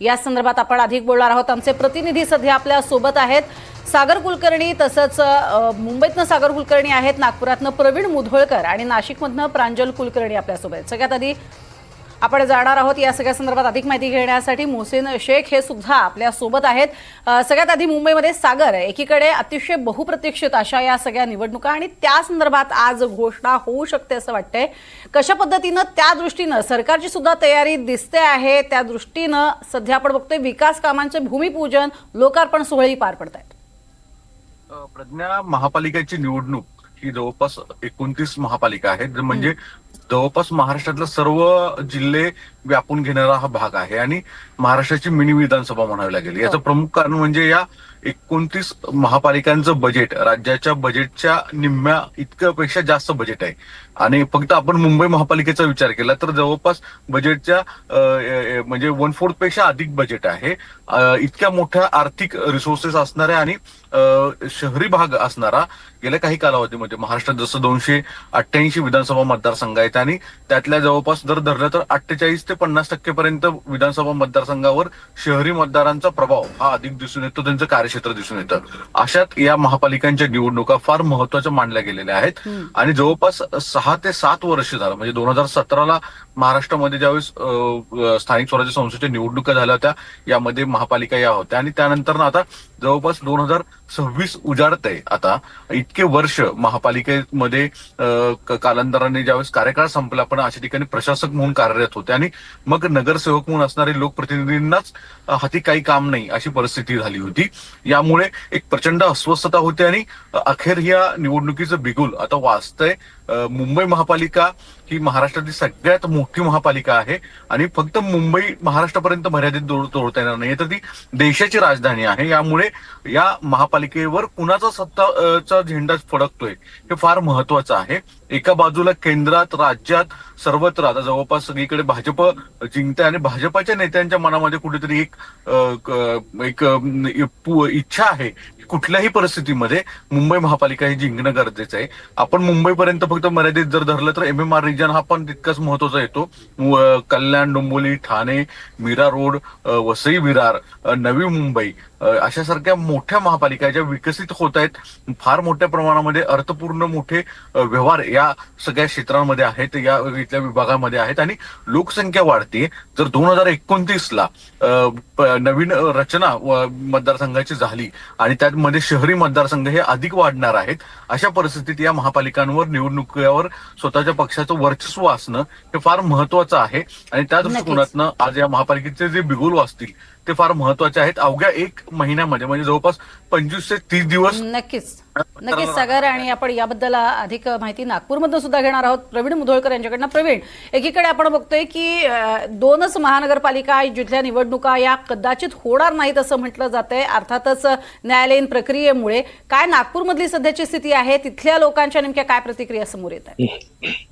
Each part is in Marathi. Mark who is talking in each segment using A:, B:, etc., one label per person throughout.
A: या संदर्भात आपण अधिक बोलणार आहोत. आमचे प्रतिनिधी सध्या आपल्यासोबत आहेत. सागर कुलकर्णी तसंच मुंबईतनं सागर कुलकर्णी आहेत नागपुरातनं प्रवीण मुधोळकर आणि नाशिकमधनं प्रांजल कुलकर्णी आपल्यासोबत सगळ्यात आधी आपण जाणार आहोत या सगळ्या संदर्भात अधिक माहिती घेण्यासाठी मोहसिन शेख हे सुद्धा आपल्यासोबत आहेत. सगळ्यात आधी मुंबईमध्ये सागर एकीकडे अतिशय बहुप्रतीक्षित अशा या सगळ्या निवडणुका आणि त्या संदर्भात आज घोषणा होऊ शकते असं वाटतंय. कशा पद्धतीनं त्या दृष्टीनं सरकारची सुद्धा तयारी दिसते आहे त्या दृष्टीनं सध्या आपण बघतोय विकास कामांचे भूमिपूजन लोकार्पण सोहळी पार पडत आहेत
B: प्रज्ञा महापालिकेची निवडणूक ही जवळपास एकोणतीस महापालिका आहेत. म्हणजे जवळपास महाराष्ट्रातले सर्व जिल्हे व्यापून घेणारा हा भाग आहे. आणि महाराष्ट्राची मिनी विधानसभा म्हणावी लागेल. याचं प्रमुख कारण म्हणजे या एकोणतीस महापालिकांचं बजेट राज्याच्या बजेटच्या निम्म्या इतक्यापेक्षा जास्त बजेट आहे. आणि फक्त आपण मुंबई महापालिकेचा विचार केला तर जवळपास बजेटच्या म्हणजे वन फोर्थपेक्षा अधिक बजेट आहे. इतक्या मोठ्या आर्थिक रिसोर्सेस असणाऱ्या आणि अ, शहरी भाग असणारा गेल्या काही कालावधीमध्ये महाराष्ट्रात जसं दोनशे अठ्ठ्याऐंशी विधानसभा मतदारसंघ आहेत आणि त्यातल्या जवळपास जर धरलं तर अठ्ठेचाळीस ते पन्नास टक्केपर्यंत विधानसभा मतदारसंघावर शहरी मतदारांचा प्रभाव हा अधिक दिसून येतो त्यांचं कार्यक्षेत्र दिसून येतं अशात या महापालिकांच्या निवडणुका फार महत्त्वाच्या मानल्या गेलेल्या आहेत. आणि जवळपास सहा ते सात वर्ष झालं म्हणजे दोन हजार सतराला महाराष्ट्रामध्ये ज्यावेळेस स्थानिक स्वराज्य संस्थेच्या निवडणुका झाल्या होत्या यामध्ये महापालिका या होत्या. आणि त्यानंतर आता जवळपास दोन हजार सव्वीस उजाडत आहे आता इतके वर्ष महापालिकेमध्ये कालांतराने ज्यावेळेस कार्यकाळ संपला पण अशा ठिकाणी प्रशासक म्हणून कार्यरत होते. आणि मग नगरसेवक म्हणून असणारे लोकप्रतिनिधींनाच हाती काही काम नाही अशी परिस्थिती झाली होती. यामुळे एक प्रचंड अस्वस्थता होती आणि अखेर या निवडणुकीचं बिगुल आता वाचतंय. मुंबई महापालिका ही महाराष्ट्रातली सगळ्यात मोठी महापालिका आहे आणि फक्त मुंबई महाराष्ट्रापर्यंत मर्यादित तोडता येणार नाही. तर ती देशाची राजधानी आहे. यामुळे या महापालिकेवर कुणाचा सत्ताचा झेंडा फडकतोय हे फार महत्वाचं आहे. एका बाजूला केंद्रात राज्यात सर्वत्र. आता जवळपास सगळीकडे भाजप जिंकते आणि भाजपाच्या नेत्यांच्या मनामध्ये कुठेतरी एक एक इच्छा आहे कुठल्याही परिस्थितीमध्ये मुंबई महापालिका हे जिंकणं गरजेचं आहे. आपण मुंबईपर्यंत फक्त मर्यादित जर धरलं तर एम एम आर रिजन हा पण तितकाच महत्त्वाचा येतो. कल्याण डोंबोली ठाणे मीरा रोड वसई विरार नवी मुंबई अशा सारख्या मोठ्या महापालिका ज्या विकसित होत आहेत फार मोठ्या प्रमाणामध्ये अर्थपूर्ण मोठे व्यवहार या सगळ्या क्षेत्रांमध्ये आहेत या इथल्या विभागामध्ये आहेत आणि लोकसंख्या वाढते. जर दोन हजार एकोणतीसला नवीन अ, रचना मतदारसंघाची झाली आणि त्यामध्ये शहरी मतदारसंघ हे अधिक वाढणार आहेत अशा परिस्थितीत या महापालिकांवर निवडणुकीवर स्वतःच्या पक्षाचं वर्चस्व असणं हे फार महत्वाचं आहे. आणि त्या दृष्टिकोनातनं आज या महापालिकेचे जे बिगुल वाचतील ते फार महत्त्वाचे आहेत. अवघ्या एक महिन्यामध्ये म्हणजे जवळपास पंचवीस ते तीस दिवस
A: नक्कीच. नक्कीच सागर आणि आपण याबद्दल अधिक माहिती नागपूरमधून सुद्धा घेणार आहोत. प्रवीण मुधोळकर यांच्याकडनं. प्रवीण एकीकडे आपण बघतोय की दोनच महानगरपालिका जिथल्या निवडणुका या कदाचित होणार नाहीत असं म्हटलं जातंय. अर्थातच न्यायालयीन प्रक्रियेमुळे काय नागपूरमधली सध्याची स्थिती आहे तिथल्या लोकांच्या नेमक्या काय प्रतिक्रिया समोर येत आहेत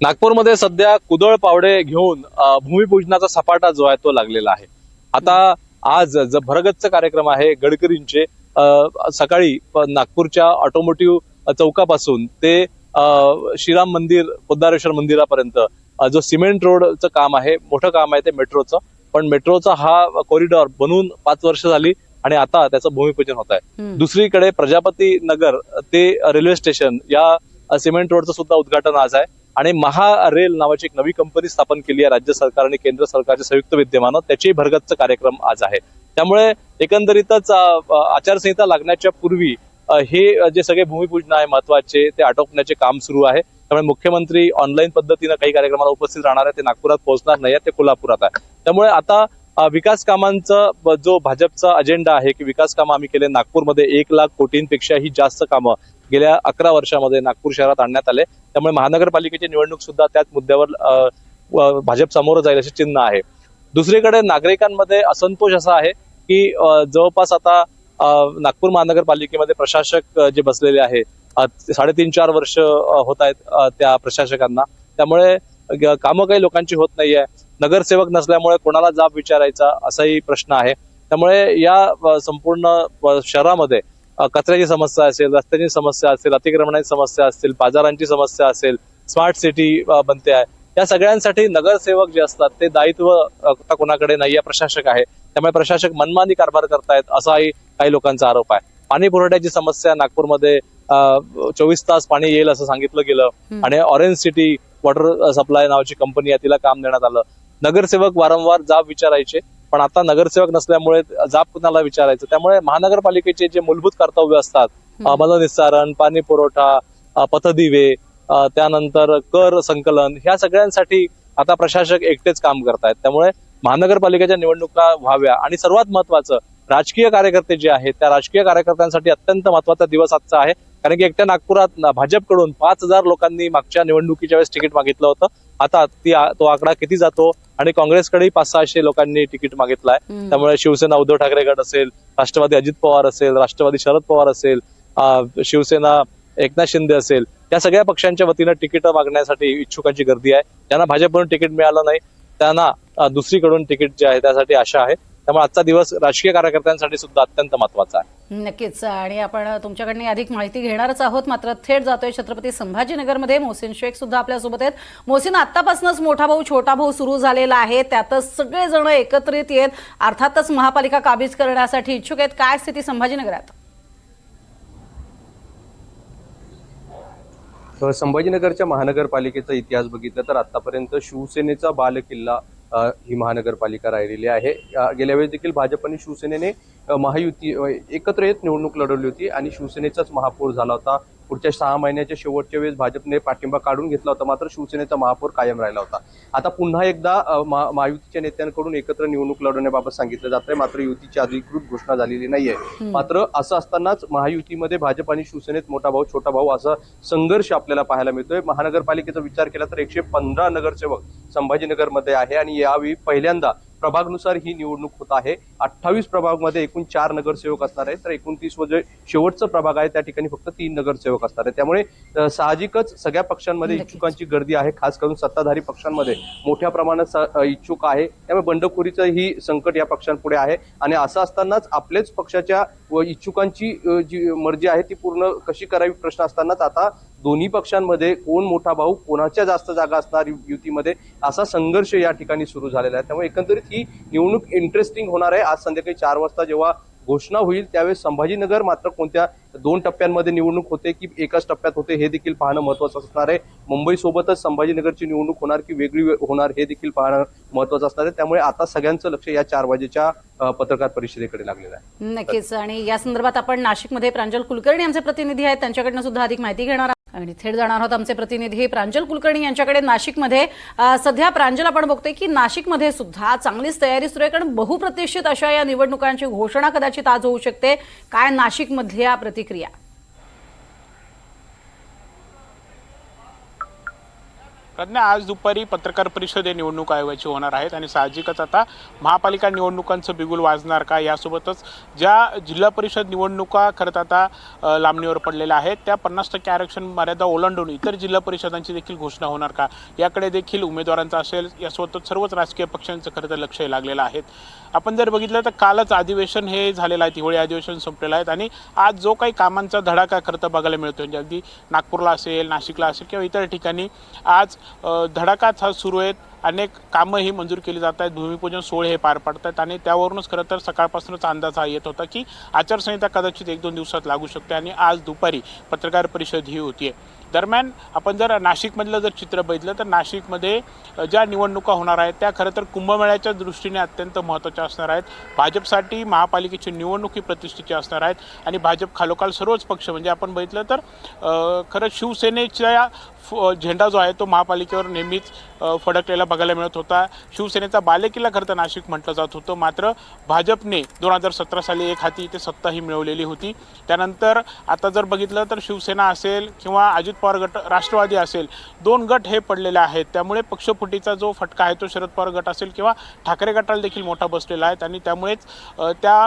C: नागपूरमध्ये सध्या कुदळ पावडे घेऊन भूमिपूजनाचा सपाटा जो आहे तो लागलेला आहे आता आज ज भरगतच कार्यक्रम आहे गडकरींचे सकाळी नागपूरच्या ऑटोमोटिव्ह चौकापासून ते श्रीराम मंदिर पोद्दारेश्वर मंदिरापर्यंत जो सिमेंट रोडचं काम आहे मोठं काम आहे ते मेट्रोचं पण मेट्रोचा हा कॉरिडॉर बनवून पाच वर्ष झाली आणि आता त्याचं भूमिपूजन होत आहे. दुसरीकडे प्रजापती नगर ते रेल्वे स्टेशन या सिमेंट रोडचं सुद्धा उद्घाटन आज आहे. आणि महा रेल नावाची एक नवी कंपनी स्थापन केली आहे राज्य सरकार आणि केंद्र सरकारच्या संयुक्त विद्यमानं. त्याची भरगतचा कार्यक्रम आज आहे. त्यामुळे एकंदरीतच आचारसंहिता लागण्याच्या पूर्वी हे जे सगळे भूमिपूजन आहे महत्त्वाचे ते आटोपण्याचे काम सुरू आहे. त्यामुळे मुख्यमंत्री ऑनलाईन पद्धतीनं काही कार्यक्रमाला उपस्थित राहणार आहे ते नागपुरात पोहोचणार नाही ते कोल्हापुरात आहे. त्यामुळे आता विकास कामांचा जो भाजपचा अजेंडा आहे की विकास कामं आम्ही केले नागपूरमध्ये एक लाख कोटींपेक्षाही जास्त कामं गेल्या अकरा वर्षामध्ये नागपूर शहरात आणण्यात आले. त्यामुळे महानगरपालिकेची निवडणूक सुद्धा त्याच मुद्द्यावर भाजप समोर जाईल असे चिन्ह आहे. दुसरीकडे नागरिकांमध्ये असंतोष असा आहे की जवळपास आता नागपूर महानगरपालिकेमध्ये प्रशासक जे बसलेले आहे साडेतीन चार वर्ष होत आहेत त्या प्रशासकांना. त्यामुळे कामं काही लोकांची होत नाहीये. नगरसेवक नसल्यामुळे कोणाला जाब विचारायचा असाही प्रश्न आहे. त्यामुळे या संपूर्ण शहरामध्ये कचऱ्याची समस्या असेल रस्त्याची समस्या असेल अतिक्रमणाची समस्या असतील बाजारांची समस्या असेल स्मार्ट सिटी बनते आहे. या सगळ्यांसाठी नगरसेवक जे असतात ते दायित्व आता कोणाकडे नाही आहे प्रशासक आहे. त्यामुळे प्रशासक मनमानी कारभार करतायत असाही काही लोकांचा आरोप आहे. पाणी पुरवठ्याची समस्या नागपूरमध्ये चोवीस तास पाणी येईल असं सांगितलं गेलं. आणि ऑरेंज सिटी वॉटर सप्लाय नावाची कंपनी आहे तिला काम देण्यात आलं. नगरसेवक वारंवार जाब विचारायचे पण आता नगरसेवक नसल्यामुळे जाब कुणाला विचारायचं? त्यामुळे महानगरपालिकेचे जे मूलभूत कर्तव्य असतात. मलनिस्सारण पाणी पुरवठा पथदिवे त्यानंतर कर संकलन ह्या सगळ्यांसाठी आता प्रशासक एकटेच काम करतायत. त्यामुळे महानगरपालिकेच्या निवडणुका व्हाव्या. आणि सर्वात महत्वाचं राजकीय कार्यकर्ते जे आहेत त्या राजकीय कार्यकर्त्यांसाठी अत्यंत महत्त्वाचा दिवस आजचा आहे. कारण की एकट्या नागपुरात भाजपकडून पाच हजार लोकांनी मागच्या निवडणुकीच्या वेळेस तिकीट मागितलं होतं. आता ती तो आकडा किती जातो? आणि काँग्रेसकडेही पाच सहाशे लोकांनी तिकीट मागितलंय.
A: हम्म.
C: त्यामुळे शिवसेना उद्धव ठाकरे गट असेल राष्ट्रवादी अजित पवार असेल राष्ट्रवादी शरद पवार असेल शिवसेना एकनाथ शिंदे असेल या सगळ्या पक्षांच्या वतीनं तिकीट मागण्यासाठी इच्छुकांची गर्दी आहे. ज्यांना भाजपकडून तिकीट मिळालं नाही त्यांना दुसरीकडून तिकीट जे आहे त्यासाठी आशा आहे. त्यामुळे आजचा दिवस राजकीय कार्यकर्त्यांसाठी सुद्धा अत्यंत महत्त्वाचा आहे.
A: नक्कीच आणि आपण तुमच्याकडनं अधिक माहिती घेणारच आहोत. मात्र थेट जातोय छत्रपती संभाजीनगरमध्ये. मोहसिन शेख सुद्धा आपल्यासोबत आहेत. मोहसिन आतापासूनच मोठा भाऊ छोटा भाऊ सुरू झालेला आहे. त्यातच सगळेजण एकत्रित येत अर्थातच महापालिका काबीज करण्यासाठी इच्छुक आहेत. काय स्थिती संभाजीनगरात?
D: संभाजीनगरच्या महानगरपालिकेचा इतिहास बघितला तर आतापर्यंत शिवसेनेचा बालकिल्ला ही महानगरपालिका राहिलेली आहे. गेल्या वेळेस देखील भाजप आणि शिवसेनेने महायुती एकत्र येत निवडणूक लढवली होती आणि शिवसेनेचाच महापौर झाला होता. पुढच्या सहा महिन्याच्या शेवटच्या वेळेस भाजपने पाठिंबा काढून घेतला होता. मात्र शिवसेनेचा महापौर कायम राहिला होता. आता पुन्हा एकदा महायुतीच्या नेत्यांकडून एकत्र निवडणूक लढवण्याबाबत सांगितलं जात आहे मात्र युतीची अधिकृत घोषणा झालेली नाहीये. मात्र असं असतानाच महायुतीमध्ये भाजप आणि शिवसेनेत मोठा भाऊ छोटा भाऊ असा संघर्ष आपल्याला पाहायला मिळतोय. महानगरपालिकेचा विचार केला तर एकशे पंधरा नगरसेवक संभाजीनगरमध्ये आहे आणि यावेळी पहिल्यांदा प्रभागनुसार ही निवडणूक होत आहे. अठ्ठावीस प्रभागमध्ये एकूण चार नगरसेवक असणार आहेत. तर एकोणतीस व जे शेवटचं प्रभाग आहे त्या ठिकाणी फक्त तीन नगरसेवक असणार आहेत. त्यामुळे साहजिकच सगळ्या पक्षांमध्ये. इच्छुकांची गर्दी आहे. खास करून सत्ताधारी पक्षांमध्ये मोठ्या प्रमाणात इच्छुक आहे. त्यामुळे बंडखोरीचं ही संकट या पक्षांपुढे आहे. आणि असं असतानाच आपलेच पक्षाच्या व इच्छुकांची जी मर्जी आहे ती पूर्ण कशी करावी प्रश्न असतानाच आता दोन्ही पक्षांमध्ये कोण मोठा भाऊ कोणाच्या जास्त जागा असणार यु- युतीमध्ये असा संघर्ष या ठिकाणी सुरू झालेला आहे. त्यामुळे एकंदरीत ही निवडणूक इंटरेस्टिंग होणार आहे. आज संध्याकाळी चार वाजता जेव्हा घोषणा होईल त्यावेळेस संभाजीनगर मात्र कोणत्या दोन टप्प्यांमध्ये निवडणूक होते की एकाच टप्प्यात होते हे देखील पाहणं महत्वाचं असणार आहे. मुंबई सोबतच संभाजीनगरची निवडणूक होणार की वेगळी होणार हे देखील पाहणं महत्वाचं असणार आहे. त्यामुळे आता सगळ्यांचं लक्ष या चार वाजेच्या पत्रकार परिषदेकडे लागलेलं आहे.
A: नक्कीच. आणि या संदर्भात आपण नाशिकमध्ये प्रांजल कुलकर्णी आमचे प्रतिनिधी आहेत. त्यांच्याकडनं सुद्धा अधिक माहिती घेणार आणि थेट जाणार आहोत. आमचे प्रतिनिधी प्रांजल कुलकर्णी यांच्याकडे नाशिकमध्ये. सध्या प्रांजल आपण बघतोय की नाशिकमध्ये सुद्धा चांगलीच तयारी सुरू आहे. कारण बहुप्रतिष्ठित अशा या निवडणुकांची घोषणा कदाचित आज होऊ शकते. काय नाशिकमधल्या प्रतिक्रिया?
E: प्रज्ञा आज दुपारी पत्रकार परिषद हे निवडणूक आयोगाची होणार आहेत आणि साहजिकच आता महापालिका निवडणुकांचं बिगुल वाजणार का यासोबतच ज्या जिल्हा परिषद निवडणुका खरंच आता लांबणीवर पडलेल्या आहेत त्या पन्नास टक्के आरक्षण मर्यादा ओलांडून इतर जिल्हा परिषदांची देखील घोषणा होणार का? याकडे देखील उमेदवारांचा असेल यासोबतच सर्वच राजकीय पक्षांचं खरं तर लक्ष लागलेलं आहे आपण जर बघितलं तर कालच अधिवेशन हे झालेलं आहे हिवाळी अधिवेशन संपलेलं आहे आणि आज जो काही कामांचा धडाका खरं तर बघायला मिळतो म्हणजे अगदी नागपूरला असेल नाशिकला असेल किंवा इतर ठिकाणी आज धडाकाच हा सुरू आहेत. अनेक कामं ही मंजूर केली जात आहेत. भूमिपूजन सोहळे हे पार पडत आहेत आणि त्यावरूनच खरं तर सकाळपासूनच अंदाज हा येत होता की आचारसंहिता कदाचित एक दोन दिवसात लागू शकते आणि आज दुपारी पत्रकार परिषद ही होतीये. दरम्यान आपण जर नाशिकमधलं जर चित्र बघितलं तर नाशिकमध्ये ज्या निवडणुका होणार आहेत त्या खरं तर कुंभमेळ्याच्या दृष्टीने अत्यंत महत्त्वाच्या असणार आहेत. भाजपसाठी महापालिकेची निवडणूक ही प्रतिष्ठेची असणार आहेत आणि भाजप खालोखाल सर्वच पक्ष म्हणजे आपण बघितलं तर खरं शिवसेनेच्या फ- झेंडा जो आहे तो महापालिकेवर नेहमीच फडकलेला बघायला मिळत होता. शिवसेनेचा बालेकिल्ला खरं तर नाशिक म्हटलं जात होतं. मात्र भाजपने दोन हजार सतरा साली एक हाती इथे सत्ता ही मिळवलेली होती. त्यानंतर आता जर बघितलं तर शिवसेना असेल किंवा अजित पवार गट राष्ट्रवादी असेल. दोन गट हे पडलेले आहेत. त्यामुळे पक्षफुटीचा जो फटका आहे तो शरद पवार गट असेल किंवा ठाकरे गटाला देखील मोठा बसलेला आहे. आणि त्यामुळेच त्या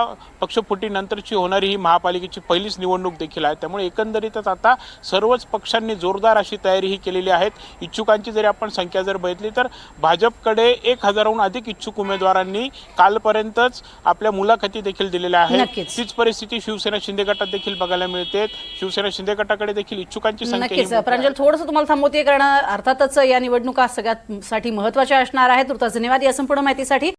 E: पक्षफुटीनंतरची होणारी ही महापालिकेची पहिलीच निवडणूक देखील आहे. त्यामुळे एकंदरीतच आता सर्वच पक्षांनी जोरदार अशी तयारी ही केलेली आहेत. इच्छुकांची जरी आपण संख्या जर बघितली तर भाजपकडे एक हजाराहून अधिक इच्छुक उमेदवारांनी कालपर्यंतच आपल्या मुलाखती देखील दिलेल्या आहेत. तीच परिस्थिती शिवसेना शिंदे गटात देखील बघायला मिळते. शिवसेना शिंदे गटाकडे देखील इच्छुकांची संख्या
A: नक्कीच. प्रांजल थोडंसं तुम्हाला थांबवते कारण अर्थातच या निवडणुका सगळ्यात साठी महत्त्वाच्या असणार आहेत. तुर्तास धन्यवाद या संपूर्ण माहितीसाठी.